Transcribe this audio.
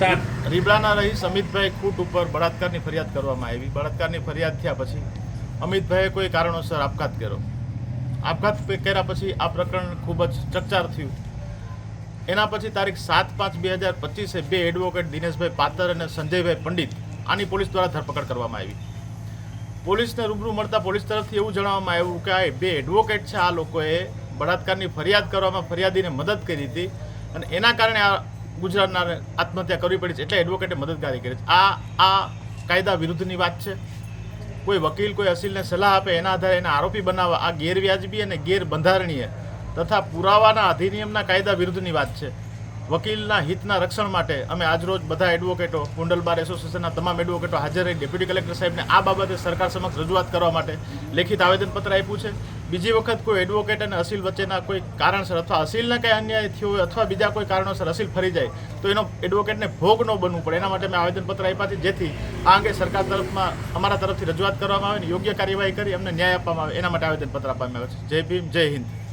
Start રીબડાના રહી સમિતભાઈ ખૂટ ઉપર બળાત્કારની ફરિયાદ કરવામાં આવી. બળાત્કારની ફરિયાદ થયા પછી અમિતભાઈએ કોઈ કારણોસર આપઘાત કર્યો. આપઘાત કર્યા પછી આ પ્રકરણ ખૂબ જ ચકચાર થયું. એના પછી તારીખ સાત પાંચ બે હજાર પચીસે બે એડવોકેટ દિનેશભાઈ પાતર અને સંજયભાઈ પંડિત આની પોલીસ દ્વારા ધરપકડ કરવામાં આવી. પોલીસને રૂબરૂ મળતા પોલીસ તરફથી એવું જણાવવામાં આવ્યું કે આ બે એડવોકેટ છે. આ લોકોએ બળાત્કારની ફરિયાદ કરવામાં ફરિયાદીને મદદ કરી હતી અને એના કારણે આ ગુજરાતના આત્મહત્યા કરવી પડી છે એટલે એડવોકેટે મદદગારી કરી છે. આ આ કાયદા વિરુદ્ધની વાત છે. કોઈ વકીલ, કોઈ અસીલને સલાહ આપે એના આધારે એને આરોપી બનાવવા, આ ગેરવ્યાજબી અને ગેરબંધારણીય તથા પુરાવાના અધિનિયમના કાયદા વિરુદ્ધની વાત છે. વકીલના હિતના રક્ષણ માટે અમે આજરોજ બધા એડવોકેટો કુંડલ બાર એસોસિએશનના તમામ એડવોકેટો હાજર રહી. ડેપ્યુટી કલેક્ટર સાહેબને આ બાબતે સરકાર સમક્ષ રજૂઆત કરવા માટે લેખિત આવેદનપત્ર આપ્યું છે. બીજી વખત કોઈ એડવોકેટ અને અસીલ વચ્ચેના કોઈ કારણસર અથવા અસીલને કંઈ અન્યાય થયો હોય અથવા બીજા કોઈ કારણોસર અસીલ ફરી જાય, તો એનો એડવોકેટને ભોગ ન બનવું પડે. એના માટે મેં આવેદનપત્ર આપ્યા છે, જેથી આ અંગે સરકાર તરફમાં અમારા તરફથી રજૂઆત કરવામાં આવે ને યોગ્ય કાર્યવાહી કરી અમને ન્યાય આપવામાં આવે. એના માટે આવેદનપત્ર આપવામાં આવે છે. જય ભીમ, જય હિન્દ.